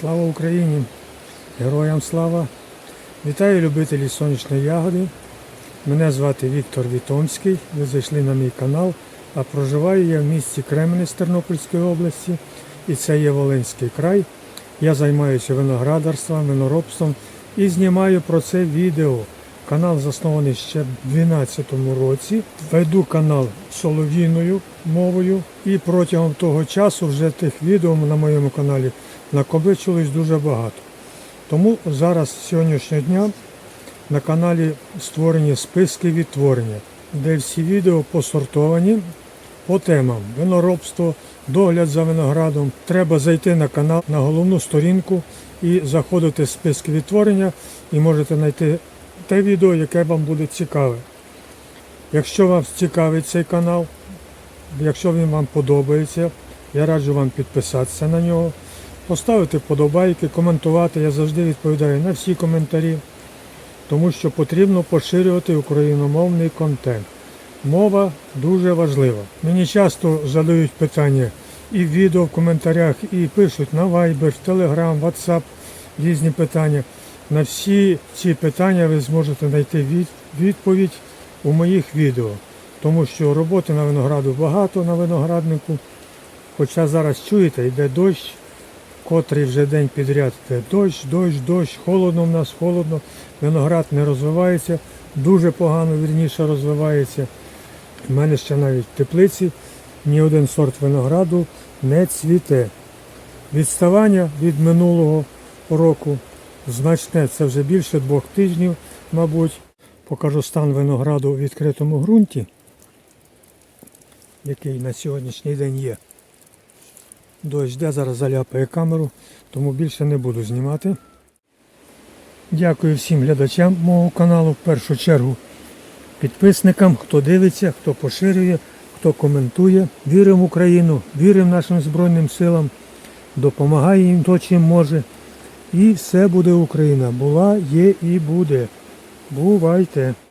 Слава Україні! Героям слава! Вітаю любителі сонячної ягоди. Мене звати Віктор Вітомський. Ви зайшли на мій канал, а проживаю я в місті Кременець Тернопільської області і це є Волинський край. Я займаюся виноградарством, виноробством і знімаю про це відео. Канал заснований ще в 2012 році. Веду канал солов'їною мовою і протягом того часу вже тих відео на моєму каналі накопичилось дуже багато. Тому зараз з сьогоднішнього дня на каналі створені списки відтворення, де всі відео посортовані по темам виноробство, догляд за виноградом. Треба зайти на канал на головну сторінку і заходити в списки відтворення і можете знайти те відео, яке вам буде цікаве. Якщо вам цікавить цей канал, якщо він вам подобається, я раджу вам підписатися на нього, поставити вподобайки, коментувати. Я завжди відповідаю на всі коментарі, тому що потрібно поширювати україномовний контент. Мова дуже важлива. Мені часто задають питання і в відео в коментарях, і пишуть на Viber, Telegram, WhatsApp різні питання. На всі ці питання ви зможете знайти від- відповідь у моїх відео, тому що роботи на винограду багато на винограднику. Хоча зараз чуєте, йде дощ, котрий вже день підряд дощ, дощ, дощ, холодно в нас, холодно, виноград не розвивається, дуже погано вірніше розвивається. У мене ще навіть в теплиці ні один сорт винограду не цвіте. Відставання від минулого року значне, це вже більше двох тижнів, мабуть. Покажу стан винограду в відкритому ґрунті, який на сьогоднішній день є. Дощ йде, зараз заляпає камеру, тому більше не буду знімати. Дякую всім глядачам мого каналу, в першу чергу підписникам, хто дивиться, хто поширює, хто коментує. Віримо в Україну, віримо нашим Збройним силам, допомагає їм то, чим може. І все буде Україна. Була, є і буде. Бувайте!